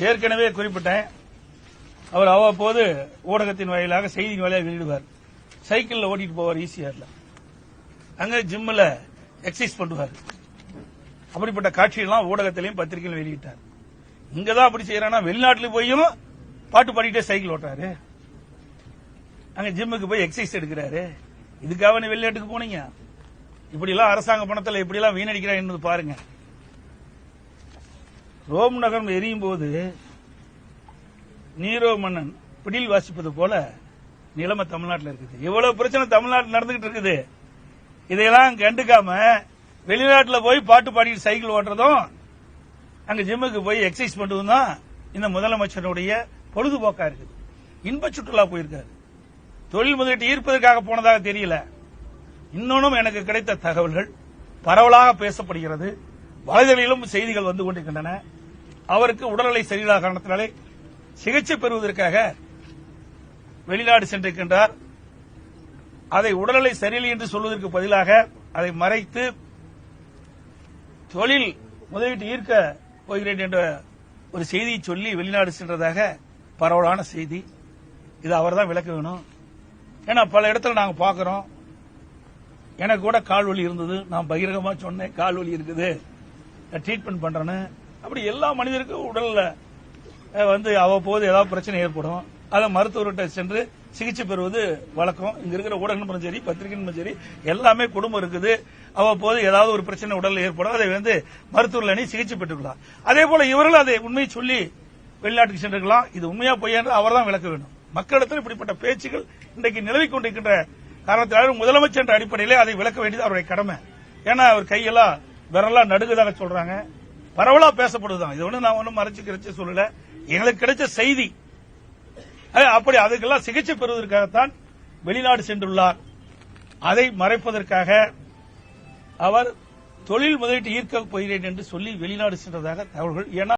ஏற்கனவே குறிப்பிட்டேன். அவர் அவ்வப்போது ஊடகத்தின் வாயிலாக செய்தியின் வாயிலாக வெளியிடுவார். சைக்கிள்ல ஓட்டிட்டு போவார் ஈசிஆர்ல அங்க ஜிம்மில் எக்ஸசைஸ் பண்ணுவார். அப்படிப்பட்ட காட்சியெல்லாம் ஊடகத்திலையும் பத்திரிகையிலும் வெளியிட்டார். இங்கதான் அப்படி செய்யறானா வெளிநாட்டுல போயும் பாட்டு பாடிட்டே சைக்கிள் ஓட்டுறாரு. அங்க ஜிம்முக்கு போய் எக்ஸசைஸ் எடுக்கிறாரு. இதுக்காக நீ வெளிநாட்டுக்கு போனீங்க. இப்படி எல்லாம் அரசாங்க பணத்துல இப்படி எல்லாம் வீணடிக்கிறான் என்பது பாருங்க. ரோம் நகரம் எரியும் போது நீரோ மன்னன் பிடில் வாசிப்பது போல நிலைமை தமிழ்நாட்டில் இருக்குது. எவ்வளவு பிரச்சனை தமிழ்நாட்டில் நடந்துகிட்டு இருக்குது. இதையெல்லாம் கண்டுக்காம வெளிநாட்டில் போய் பாட்டு பாடிட்டு சைக்கிள் ஓட்டுறதும் அங்க ஜிம்முக்கு போய் எக்ஸசைஸ் பண்றதும் தான் இந்த முதலமைச்சருடைய பொழுதுபோக்கா இருக்குது. இன்ப சுற்றுலா போயிருக்காரு. தொழில் முதலீட்டு ஈர்ப்பதற்காக போனதாக தெரியல. இன்னொன்னும் எனக்கு கிடைத்த தகவல்கள் பரவலாக பேசப்படுகிறது. வலைதளிலும் செய்திகள் வந்து கொண்டிருக்கின்றன. அவருக்கு உடல்நிலை சரியில்லாத காரணத்தினாலே சிகிச்சை பெறுவதற்காக வெளிநாடு சென்றிருக்கின்றார். அதை உடல்நிலை சரியில்லை என்று சொல்வதற்கு பதிலாக அதை மறைத்து தொழில் முதலீட்டு ஈர்க்க போகிறேன் என்ற ஒரு செய்தியை சொல்லி வெளிநாடு சென்றதாக பரவலான செய்தி. இது அவர் தான் விளக்க வேணும். ஏன்னா பல இடத்துல நாங்கள் பார்க்கிறோம். எனக்கு கூட கால் வலி இருந்தது. நான் பகிரகமாக சொன்னேன். கால் வலி இருக்குது. ட்ரீட்மெண்ட் பண்றேன்னு. அப்படி எல்லா மனிதருக்கும் உடல்ல வந்து அவ்வப்போது ஏதாவது பிரச்சனை ஏற்படும். அதை மருத்துவர்கிட்ட சென்று சிகிச்சை பெறுவது வழக்கம். இங்க இருக்கிற ஊடகங்களும் சரி பத்திரிகைகளும் சரி எல்லாமே குடும்பம் இருக்குது. அவ்வப்போது ஏதாவது ஒரு பிரச்சனை உடல்ல ஏற்படும். அதை வந்து மருத்துவர்கள் அணி சிகிச்சை பெற்றுக்கலாம் அதே போல இவர்கள் அதை உண்மையை சொல்லி வெளிநாட்டுக்கு சென்றிருக்கலாம். இது உண்மையா பொய்யா அவர் தான் விளக்க வேண்டும். மக்களிடத்தில் இப்படிப்பட்ட பேச்சுகள் இன்றைக்கு நிலவிக் கொண்டிருக்கின்ற காரணத்தினால் முதலமைச்சர் என்ற அடிப்படையிலே அதை விளக்க வேண்டியது அவருடைய கடமை. ஏன்னா அவர் கையெல்லாம் விரலா நடுகுதாக சொல்றாங்க. பரவலா பேசப்படுதுதான். இது ஒண்ணு நான் ஒன்னும் மறைச்சு கிடைச்சு சொல்லல. எங்களுக்கு கிடைச்ச செய்தி. அப்படி அதுக்கெல்லாம் சிகிச்சை பெறுவதற்காகத்தான் வெளிநாடு சென்றுள்ளார். அதை மறைப்பதற்காக அவர் தொழில் முதலீட்டு ஈர்க்க போகிறேன் என்று சொல்லி வெளிநாடு சென்றதாக தகவல்கள் ஏன்னா